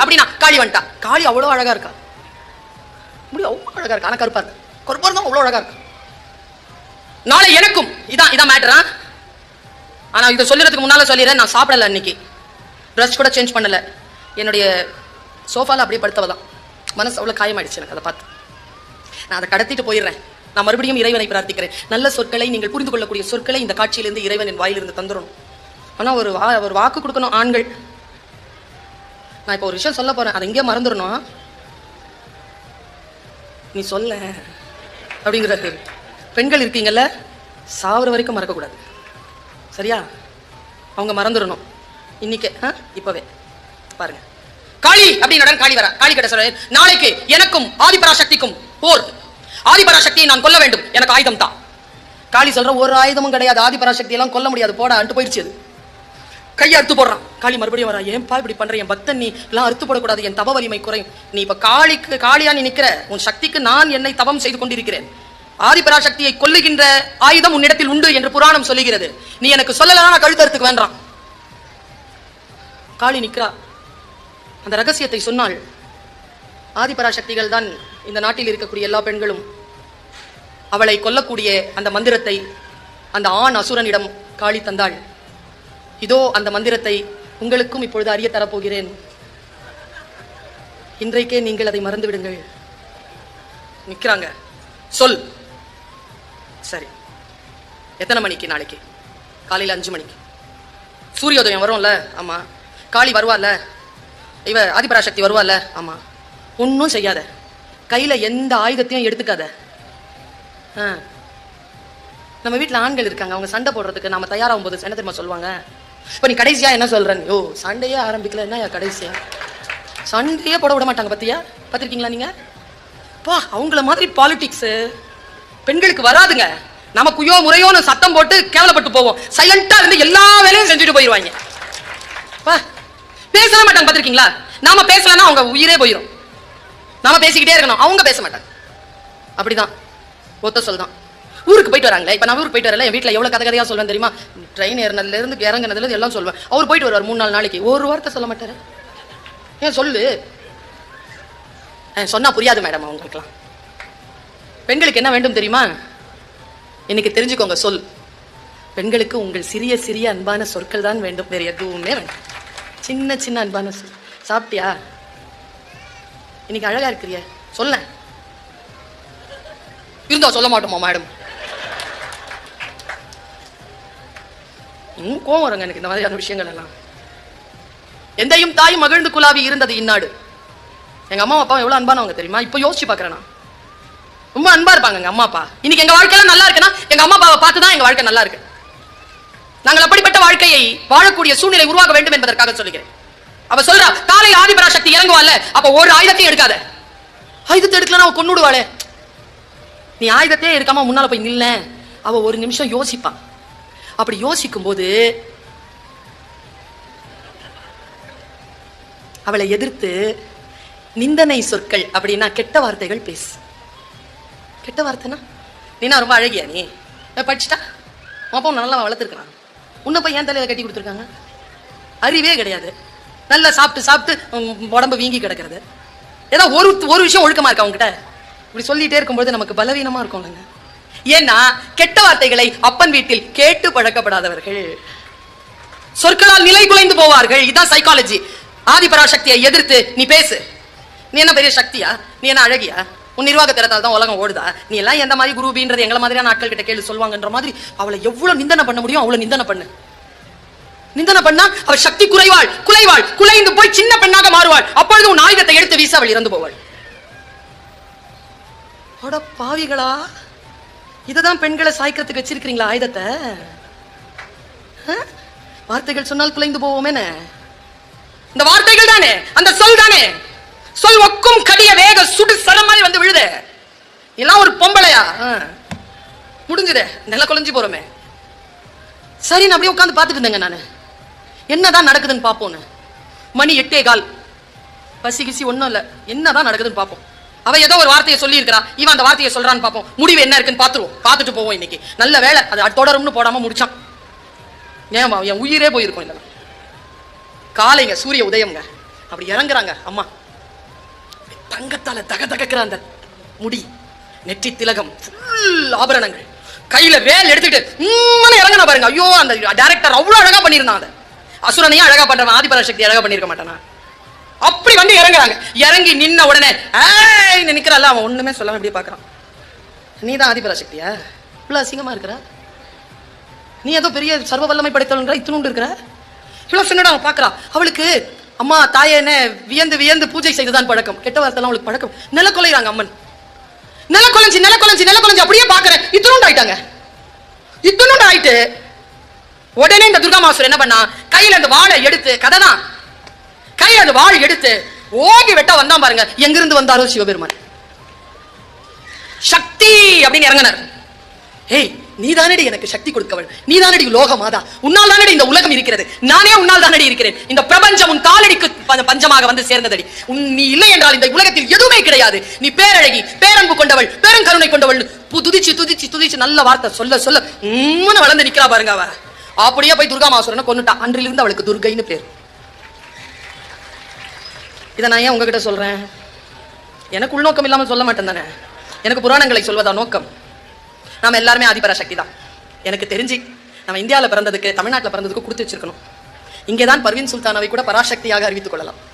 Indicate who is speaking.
Speaker 1: அப்படின்னா காளி வந்துட்டா. காளி அவ்வளோ அழகாக இருக்கா? முடி அவ்வளோ அழகாக இருக்கா? ஆனால் கருப்பாக இருக்கா? கருப்பாக இருந்தால் அவ்வளோ அழகாக இருக்கா? நாளை எனக்கும் இதான் இதான் மேட்டரா ஆனால் இதை சொல்லுறதுக்கு முன்னால் சொல்லிடுறேன் நான் சாப்பிடல அன்னைக்கு ட்ரெஸ் கூட சேஞ்ச் பண்ணலை. என்னுடைய சோஃபாவில் அப்படியே படுத்தவ தான் மனசு அவ்வளோ காயமாயிடுச்சு எனக்கு அதை பார்த்து. நான் அதை கடத்திட்டு போயிடுறேன். நான் மறுபடியும் இறைவனை பிரார்த்திக்கிறேன். நல்ல சொற்களை நீங்கள் புரிந்து கொள்ளக்கூடிய சொற்களை இந்த காட்சியிலிருந்து இறைவனின் வாயிலிருந்து தந்துடணும். ஆனால் ஒரு வா ஒரு வாக்கு கொடுக்கணும் ஆண்கள். நான் இப்போ ஒரு விஷயம் சொல்ல போறேன். அதை எங்கேயோ மறந்துடணும். நீ சொல்ல. அப்படிங்கிறது. பெண்கள் இருக்கீங்கல்ல சாவர வரைக்கும் மறக்கக்கூடாது. சரியா? அவங்க மறந்துடணும். இன்னைக்கு ஆ இப்பவே. பாருங்க. காளி அப்படின்னு காளி வரா. காளி கிட்ட சொல்றேன் நாளைக்கு எனக்கும் ஆதிபராசக்திக்கும் போர். ஆதிபராசக்தியை நான் கொல்ல வேண்டும். எனக்கு ஆயுதம் தான் காளி சொல்ற ஒரு ஆயுதமும் கிடையாது. ஆதிபராசக்தி எல்லாம் கொல்ல முடியாது. போடா. அன்ட்டு போயிடுச்சு அது. கையை அறுத்து போடுறான். காளி மறுபடியும் வரா ஏன்பா இப்படி பண்ற? என் பக்தன் நீ எல்லாம் அறுத்து போடக்கூடாது. என் தவ வலிமை குறையும். நீ இப்ப காளிக்கு காளியா நீ நிக்கிற? உன் சக்திக்கு நான் என்னை தவம் செய்து கொண்டிருக்கிறேன். ஆதிபராசக்தியை கொல்லுகின்ற ஆயுதம் உன்னிடத்தில் உண்டு என்று புராணம் சொல்லுகிறது. நீ எனக்கு சொல்லலாம் நான் கழுத்தறுத்துக்கு வேண்டாம். காளி நிக்கிறா. அந்த ரகசியத்தை சொன்னால் ஆதிபராசக்திகள் தான் இந்த நாட்டில் இருக்கக்கூடிய எல்லா பெண்களும் அவளை கொல்லக்கூடிய அந்த மந்திரத்தை அந்த ஆண் அசுரனிடம் காளி தந்தாள். இதோ அந்த மந்திரத்தை உங்களுக்கும் இப்பொழுது அறிய தரப்போகிறேன். இன்றைக்கே நீங்கள் அதை மறந்து விடுங்கள் சொல். சரி. எத்தனை மணிக்கு நாளைக்கு? காலையில் அஞ்சு மணிக்கு. சூரியோதயம் வரும்ல? ஆமாம் காளி வருவாள்ல? இவ ஆதிபராசக்தி வருவாள்ல? ஆமாம் ஒன்றும் செய்யாத. கையில் எந்த ஆயுதத்தையும் எடுத்துக்காத. ஆ. நம்ம வீட்டில் ஆண்கள் இருக்காங்க. அவங்க சண்டை போடுறதுக்கு நம்ம தயாராகும் போது என்ன தெரியுமா சொல்லுவாங்க? இப்போ நீ கடைசியா என்ன சொல்றேன் ஓ சண்டையே ஆரம்பிக்கல. என்ன கடைசியா? சண்டையே போட விட மாட்டாங்க பத்தியா? பார்த்துருக்கீங்களா நீங்க? பா அவங்கள மாதிரி பாலிடிக்ஸ் பெண்களுக்கு வராதுங்க. நமக்குயோ முறையோன்னு சத்தம் போட்டு கேவலப்பட்டு போவோம். சைலண்டா இருந்து எல்லா வேலையும் செஞ்சுட்டு போயிடுவாங்க பா பேசவே மாட்டாங்க பார்த்துருக்கீங்களா நாம பேசலன்னா அவங்க உயிரே போயிடும் நாம பேசிக்கிட்டே இருக்கணும். அவங்க பேச மாட்டாங்க. அப்படிதான். ஒத்த சொல் தான். ஊருக்கு போயிட்டு வராங்களே? இப்போ நான் ஊருக்கு போயிட்டு வரல என் வீட்டில் எவ்வளோ கதை கதையாக சொல்வேன் தெரியுமா? ட்ரெயின் ஏறினதுலேருந்து இறங்கினதுலேருந்து எல்லாம் சொல்வேன். அவர் போயிட்டு வருவார் மூணு நாலு நாளைக்கு. ஒரு வார்த்தை சொல்ல மாட்டார். ஏன் சொல்லு? சொன்னால் புரியாது மேடம் அவங்களுக்குலாம் பெண்களுக்கு என்ன வேண்டும் தெரியுமா? இன்னைக்கு தெரிஞ்சுக்கோங்க சொல். பெண்களுக்கு உங்கள் சிறிய சிறிய அன்பான சொற்கள் தான் வேண்டும். வேறு எதுவுமே வேண்டாம். சின்ன சின்ன அன்பான சொல். சாப்பிட்டியா? இன்னைக்கு அழகா இருக்கிறிய. சொல்ல இருந்தா சொல்ல மாட்டோமா மேடம் இன்னும் கோவம் வருங்க எனக்கு இந்த மாதிரியான விஷயங்கள் எல்லாம் எந்தையும் தாயும் மகிழ்ந்து குலாவி இருந்தது இந்நாடு. எங்க அம்மா அப்பா எவ்வளவு அன்பானவங்க தெரியுமா? இப்போ யோசிச்சு பாக்குறேன் நான். ரொம்ப அன்பா இருப்பாங்க எங்க அம்மா அப்பா. இன்னைக்கு எங்க வாழ்க்கையெல்லாம் நல்லா இருக்குன்னா எங்க அம்மா அப்பாவை பார்த்து தான் எங்க வாழ்க்கை நல்லா இருக்கு. நாங்கள் அப்படிப்பட்ட வாழ்க்கையை வாழக்கூடிய சூழ்நிலை உருவாக வேண்டும் என்பதற்காக சொல்லுகிறேன். அவ சொல்றா காலை ஆதிபராசக்தி இறங்குவாள் அப்ப ஒரு ஆயுதத்தையும் எடுக்காத. ஆயுதத்தை எடுக்கலன்னா அவ கொண்டுடுவாளே நீ ஆயுதத்தையே எடுக்காம முன்னால போய் நில்ல அவ ஒரு நிமிஷம் யோசிப்பா. அப்படி யோசிக்கும் போது அவளை எதிர்த்து நிந்தனை சொற்கள் அப்படின்னா கெட்ட வார்த்தைகள் பேசு. கெட்ட வார்த்தைனா நீனா ரொம்ப அழகியா நீ? படிச்சுட்டா? உன் நல்லா வளர்த்துருக்கான் உன்னை போய் ஏன் தலையில கட்டி கொடுத்துருக்காங்க? அறிவே கிடையாது. நல்லா சாப்பிட்டு சாப்பிட்டு உம், உடம்பு வீங்கி கிடக்கிறது. ஏதோ ஒரு ஒரு விஷயம் ஒழுக்கமா இருக்கா உங்ககிட்ட இப்படி சொல்லிட்டே இருக்கும்போது நமக்கு பலவீனமா இல்லைங்க. ஏன்னா கெட்ட வார்த்தைகளை அப்பன் வீட்டில் கேட்டு பழக்கப்படாதவர்கள். சொற்களால் நிலை குலைந்து போவார்கள். இதான் சைக்காலஜி ஆதிபராசக்தியை எதிர்த்து நீ பேசு. நீ என்ன பெரிய சக்தியா? நீ என்ன அழகியா? உன் நிர்வாக திறத்தால் தான் உலகம் ஓடுதா? நீ எல்லாம் எந்த மாதிரி குரூபின்றது எங்களை மாதிரியான ஆட்கள் கிட்ட கேள்வி சொல்லுவாங்கன்ற மாதிரி அவளை எவ்வளவு நிந்தனை பண்ண முடியும் அவ்வளவு நிந்தனை பண்ணு. நிந்தனை பண்ணா அவள் சக்தி குறைவாள் குலைவாள் குலைந்து போய் சின்ன பெண்ணாக மாறுவாள். அப்பொழுது உன் ஆயுதத்தை எடுத்து வீச அவள் இறந்து போவாள். பாவிகளா! இதை இததான் பெண்களை சாய்க்கிறதுக்கு வச்சிருக்கிறீங்களா ஆயுதத்தை? ஆ? வார்த்தைகள் சொன்னால் குலைந்து போவோமேன? இந்த வார்த்தைகள் தானே அந்த சொல் தானே. சொல் ஒக்கும் கடிய வேக சுடு சரம் மாதிரி வந்து விழுது. எல்லாம் ஒரு பொம்பளையா? ஆ. முடிஞ்சுதே நில குலைஞ்சு போறோமே. சரி நான் அப்படியே உட்காந்து பார்த்துட்டு இருந்தேங்க நான். என்னதான் நடக்குதுன்னு பார்ப்போன்னு மணி எட்டே கால். பசி கிசி ஒன்றும் இல்லை. என்னதான் நடக்குதுன்னு பார்ப்போம். அவ ஏதோ ஒரு வார்த்தையை சொல்லியிருக்கிறா இவன் அந்த வார்த்தையை சொல்றான்னு பார்ப்போம். முடிவு என்ன இருக்குன்னு பார்த்துருவோம். பார்த்துட்டு போவோம் இன்னைக்கு. நல்ல வேலை அது தொடரும்னு போடாம முடிச்சான். ஏன் என் உயிரே போயிருக்கும் இல்லை காலைங்க சூரிய உதயம்ங்க. அப்படி இறங்குறாங்க அம்மா. தங்கத்தால தக தகக்கிற அந்த முடி நெற்றி திலகம் ஃபுல் ஆபரணங்கள். கையில வேல் எடுத்துட்டு உம்முன்னு இறங்குனா பாருங்க. ஐயோ அந்த டைரக்டர் அவ்வளவு அழகா பண்ணியிருந்தான் அதை. அசுரனையும் அழகா பண்றவன் ஆதிபராசக்தி அழகா பண்ணிருக்க மாட்டானா? இப்படி வந்து இறங்குறாங்க. இறங்கி நின்ன உடனே ஏய்! நிக்கிறல்ல அவன் ஒண்ணுமே சொல்லாம இப்படி பாக்குறான் நீ தான் ஆதிபரா சக்தியா? இவ்வளவு அசிங்கமா இருக்கிற? நீ ஏதோ பெரிய சர்வ வல்லமை படைத்தவன்ற இத்தினுண்டு இருக்கிற? இவ்வளவு சின்னடா அவன் பார்க்கறா அவளுக்கு அம்மா தாயே வியந்து வியந்து பூஜை செய்துதான் பழக்கம். கெட்ட வார்த்தைலாம் அவளுக்கு பழக்கம். நில கொலைறாங்க அம்மன். நில கொலைஞ்சி நில கொலைஞ்சி நில கொலைஞ்சி அப்படியே பாக்குறேன் இத்தினுண்டு ஆயிட்டாங்க. இத்தினுண்டு ஆயிட்டு உடனே இந்த துர்கா மாசூர் என்ன பண்ணா கையில அந்த வாழை எடுத்து கதை தான் கை அந்த வாள் எடுத்து ஓங்கி வெட்ட வந்தான் பாருங்க. எங்கிருந்து வந்தாரோ சிவபெருமான். சக்தி அப்படின்னு இறங்கினார். ஏய் நீ தானடி எனக்கு சக்தி கொடுக்கவள் நீ தானடி லோக மாதா உன்னால் தானடி இந்த உலகம் இருக்கிறது. நானே உன்னால் தானடி இருக்கிறேன். இந்த பிரபஞ்சம் உன் காலடிக்கு பஞ்சமாக வந்து சேர்ந்ததடி. உன் நீ இல்லை என்றால் இந்த உலகத்தில் எதுவுமே கிடையாது. நீ பேரழகி பேரன்பு கொண்டவள் பேரங்கருணை கொண்டவள். துதிச்சு துதிச்சு துதிச்சு நல்ல வார்த்தை சொல்ல சொல்ல உம்முன்னு வளர்ந்து நிக்கிறா பாருங்க அவ. அப்படியே போய் துர்கா மாசுரனை கொண்டுட்டா அன்றிலிருந்து அவளுக்கு துர்கைன்னு பேர். இதை நான் ஏன் உங்ககிட்ட சொல்றேன்? எனக்கு உள்நோக்கம் இல்லாமல் சொல்ல மாட்டேன் தானே? எனக்கு புராணங்களை சொல்வதா நோக்கம்? நாம் எல்லாருமே ஆதிபராசக்தி தான். எனக்கு தெரிஞ்சு நம்ம இந்தியாவில் பிறந்ததுக்கு தமிழ்நாட்டில் பிறந்ததுக்கு கொடுத்து வச்சிருக்கணும். இங்கே தான் பர்வீன் சுல்தானாவை கூட பராசக்தியாக அறிவித்துக் கொள்ளலாம்.